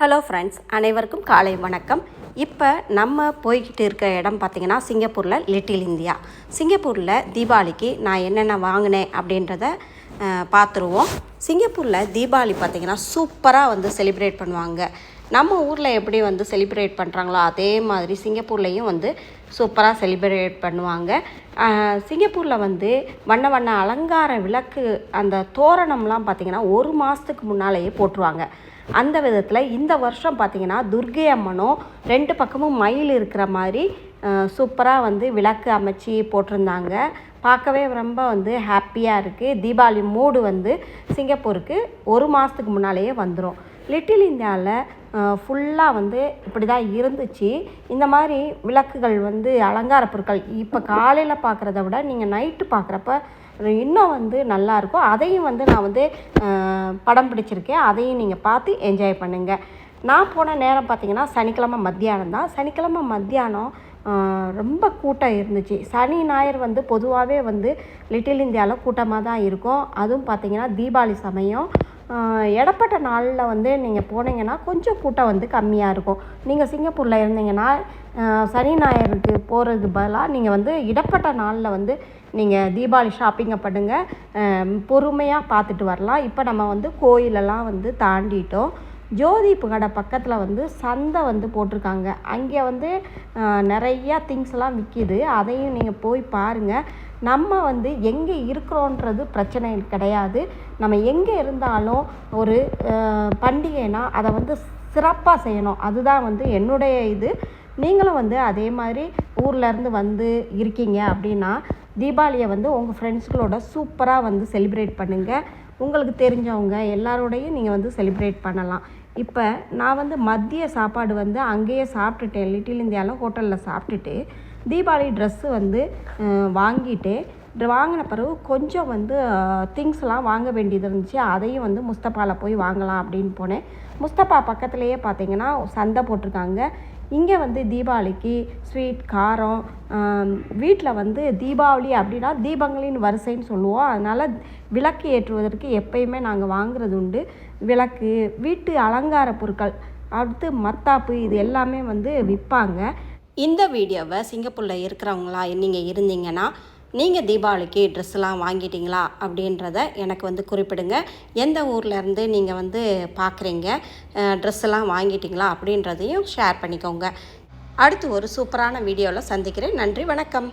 Hello friends அனைவருக்கும் காலை வணக்கம். இப்போ நம்ம போய்கிட்டு இருக்க இடம் பார்த்திங்கன்னா சிங்கப்பூரில் லிட்டில் இந்தியா சிங்கப்பூரில் தீபாவளிக்கு நான் என்னென்ன வாங்கினேன் அப்படின்றத பார்த்துருவோம் சிங்கப்பூரில் தீபாவளி பார்த்திங்கன்னா சூப்பராக வந்து செலிப்ரேட் பண்ணுவாங்க. நம்ம ஊரில் எப்படி வந்து செலிப்ரேட் பண்ணுறாங்களோ அதே மாதிரி சிங்கப்பூர்லேயும் வந்து சூப்பராக செலிப்ரேட் பண்ணுவாங்க. சிங்கப்பூரில் வந்து வண்ண வண்ண அலங்கார விளக்கு அந்த தோரணம்லாம் பார்த்திங்கன்னா ஒரு மாதத்துக்கு முன்னாலேயே போட்டுருவாங்க. அந்த விதத்தில் இந்த வருஷம் பார்த்திங்கன்னா துர்கை அம்மனும் ரெண்டு பக்கமும் மயில் இருக்கிற மாதிரி சூப்பராக வந்து விளக்கு அமைச்சு போட்டிருந்தாங்க. பார்க்கவே ரொம்ப வந்து ஹாப்பியாக இருக்குது தீபாவளி மூடு வந்து சிங்கப்பூருக்கு ஒரு மாதத்துக்கு முன்னாலேயே வந்துடும் லிட்டில் இந்தியாவில் ஃபுல்லாக வந்து இப்படி தான் இருந்துச்சு. இந்த மாதிரி விளக்குகள் வந்து அலங்கார பொருட்கள் இப்போ காலையில் பார்க்குறத விட நீங்கள் நைட்டு பார்க்குறப்ப இன்னும் வந்து நல்லாயிருக்கும் அதையும் வந்து நான் வந்து படம் பிடிச்சிருக்கேன். அதையும் நீங்கள் பார்த்து என்ஜாய் பண்ணுங்கள் நான் போன நேரம் பார்த்தீங்கன்னா சனிக்கிழமை மத்தியானம் தான். சனிக்கிழமை மத்தியானம் ரொம்ப கூட்டம் இருந்துச்சு. சனி ஞாயிறு வந்து பொதுவாகவே வந்து லிட்டில் இந்தியாவில் கூட்டமாக தான் இருக்கும். அதுவும் பார்த்தீங்கன்னா தீபாவளி சமயம். இடப்பட்ட நாளில் வந்து நீங்கள் போனீங்கன்னா கொஞ்சம் கூட்டம் வந்து கம்மியாக இருக்கும். நீங்கள் சிங்கப்பூரில் இருந்தீங்கன்னா சனி ஞாயிறுக்கு போகிறதுக்கு பதிலாக நீங்கள் வந்து இடப்பட்ட நாளில் வந்து நீங்கள் தீபாவளி ஷாப்பிங்கை பண்ணுங்கள் பொறுமையாக பார்த்துட்டு வரலாம். இப்போ நம்ம வந்து கோயிலெல்லாம் வந்து தாண்டிட்டோம். ஜோதி கடை பக்கத்தில் வந்து சந்தை வந்து போட்டிருக்காங்க. அங்கே வந்து நிறையா திங்ஸ் எல்லாம் விற்கிது அதையும் நீங்கள் போய் பாருங்கள் நம்ம வந்து எங்கே இருக்கிறோன்றது பிரச்சனை கிடையாது. நம்ம எங்கே இருந்தாலும் ஒரு பண்டிகைனா அதை வந்து சிறப்பாக செய்யணும். அதுதான் வந்து என்னுடைய இது. நீங்களும் வந்து அதே மாதிரி ஊர்லேருந்து வந்து இருக்கீங்க அப்படின்னா தீபாவளியை வந்து உங்கள் ஃப்ரெண்ட்ஸ்களோட சூப்பராக வந்து செலிப்ரேட் பண்ணுங்கள் உங்களுக்கு தெரிஞ்சவங்க எல்லாரோடையும் நீங்கள் வந்து செலிப்ரேட் பண்ணலாம். இப்போ நான் வந்து மதிய சாப்பாடு வந்து அங்கேயே சாப்பிட்டுட்டேன். லிட்டில் இந்தியாவில் ஹோட்டலில் சாப்பிட்டுட்டு தீபாவளி ட்ரெஸ்ஸு வந்து வாங்கிட்டு வாங்கிட்டேன் வாங்கின பிறகு கொஞ்சம் வந்து திங்ஸ்லாம் வாங்க வேண்டியது இருந்துச்சு. அதையும் வந்து முஸ்தபாவில் போய் வாங்கலாம் அப்படின்னு போனேன். முஸ்தபா பக்கத்துலேயே பார்த்தீங்கன்னா சந்தை போட்டிருக்காங்க. இங்கே வந்து தீபாவளிக்கு ஸ்வீட் காரம் வீட்டில் வந்து தீபாவளி அப்படின்னா தீபங்களின் வரிசைன்னு சொல்லுவோம். அதனால் விளக்கு ஏற்றுவதற்கு எப்பயுமே நாங்கள் வாங்குறது உண்டு. விளக்கு வீட்டு அலங்கார பொருட்கள் அடுத்து மத்தாப்பு இது எல்லாமே வந்து விற்பாங்க. இந்த வீடியோவை சிங்கப்பூரில் இருக்கிறவங்களா நீங்கள் இருந்தீங்கன்னா நீங்கள் தீபாவளிக்கு ட்ரெஸ்லாம் வாங்கிட்டீங்களா அப்படின்றத எனக்கு வந்து குறிப்பிடுங்க. எந்த ஊர்லேருந்து நீங்கள் வந்து பார்க்குறீங்க ட்ரெஸ்ஸெல்லாம் வாங்கிட்டீங்களா அப்படின்றதையும் ஷேர் பண்ணிக்கோங்க. அடுத்து ஒரு சூப்பரான வீடியோவில் சந்திக்கிறேன். நன்றி வணக்கம்.